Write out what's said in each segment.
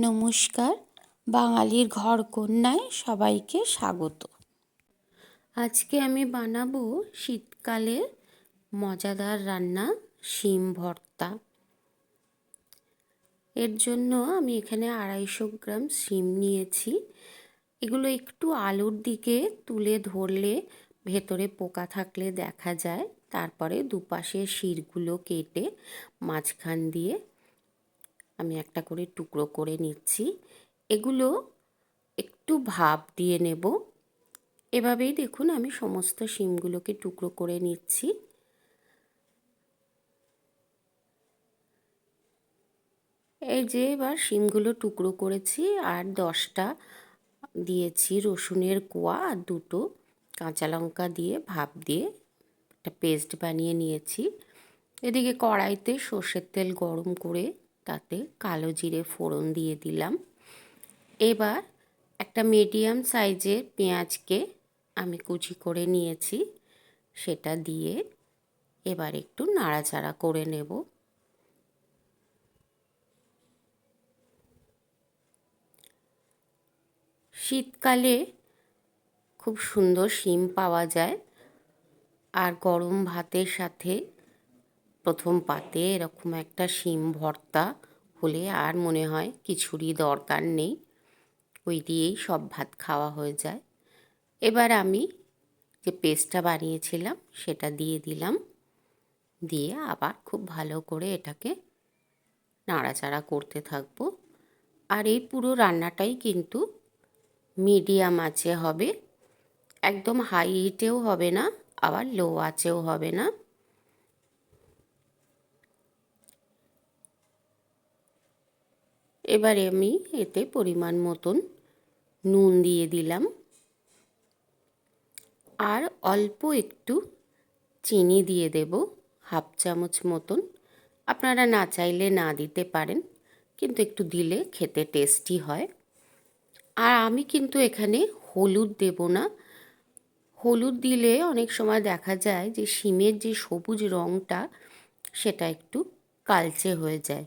নমস্কার। বাঙালির ঘর কন্যায় সবাইকে স্বাগত। আজকে আমি বানাবো শীতকালে মজাদার রান্না শিম ভর্তা। এর জন্য আমি এখানে আড়াইশো গ্রাম শিম নিয়েছি। এগুলো একটু আলুর দিকে তুলে ধরলে ভেতরে পোকা থাকলে দেখা যায়। তারপরে দুপাশে শিরগুলো কেটে মাঝখান দিয়ে আমি একটা করে টুকরো করে নিচ্ছি। এগুলো একটু ভাপ দিয়ে নেব। এভাবেই দেখুন আমি সমস্ত শিমগুলোকে টুকরো করে নিচ্ছি। এই যে এবার শিমগুলো টুকরো করেছি আর দশটা দিয়েছি রসুনের কোয়া আর দুটো কাঁচা লঙ্কা দিয়ে ভাপ দিয়ে একটা পেস্ট বানিয়ে নিয়েছি। এদিকে কড়াইতে সর্ষের তেল গরম করে তাতে কালো জিরে ফোড়ন দিয়ে দিলাম। এবার একটা মিডিয়াম সাইজের পেঁয়াজকে আমি কুচি করে নিয়েছি, সেটা দিয়ে এবার একটু নাড়াচাড়া করে নেব। শীতকালে খুব সুন্দর শিম পাওয়া যায়, আর গরম ভাতের সাথে প্রথম পাতে এরকম একটা শিম ভর্তা হলে আর মনে হয় কিছুরই দরকার নেই। ওই দিয়েই সব ভাত খাওয়া হয়ে যায়। এবার আমি যে পেস্টটা বানিয়েছিলাম সেটা দিয়ে দিলাম। দিয়ে আবার খুব ভালো করে এটাকে নাড়াচাড়া করতে থাকব। আর এই পুরো রান্নাটাই কিন্তু মিডিয়াম আছে হবে। একদম হাই হিটেও হবে না, আবার লো আঁচেও হবে না। এবারে আমি এতে পরিমাণ মতন নুন দিয়ে দিলাম। আর অল্প একটু চিনি দিয়ে দেব, হাফ চামচ মতন। আপনারা না চাইলে না দিতে পারেন, কিন্তু একটু দিলে খেতে টেস্টি হয়। আর আমি কিন্তু এখানে হলুদ দেব না। হলুদ দিলে অনেক সময় দেখা যায় যে শিমের যে সবুজ রঙটা সেটা একটু কালচে হয়ে যায়।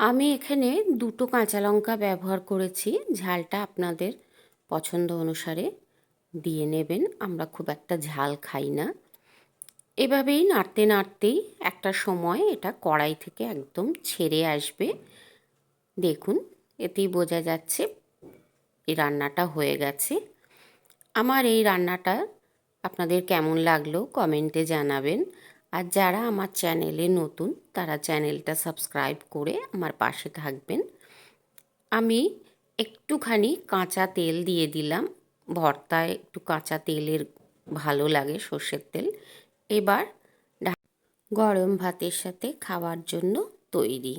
আমি এখানে দুটো কাঁচা লঙ্কা ব্যবহার করেছি। ঝালটা আপনাদের পছন্দ অনুসারে দিয়ে নেবেন, আমরা খুব একটা ঝাল খাই না। এভাবেই নাড়তে নাড়তেই একটা সময় এটা কড়াই থেকে একদম ছেড়ে আসবে। দেখুন, এতেই বোঝা যাচ্ছে এই রান্নাটা হয়ে গেছে। আমার এই রান্নাটা আপনাদের কেমন লাগল কমেন্টে জানাবেন। আর যারা আমার চ্যানেলে নতুন, তারা চ্যানেলটা সাবস্ক্রাইব করে আমার পাশে থাকবেন। আমি একটুখানি কাঁচা তেল দিয়ে দিলাম। ভর্তায় একটু কাঁচা তেলের ভালো লাগে সর্ষের তেল। এবার গরম ভাতের সাথে খাওয়ার জন্য তৈরি।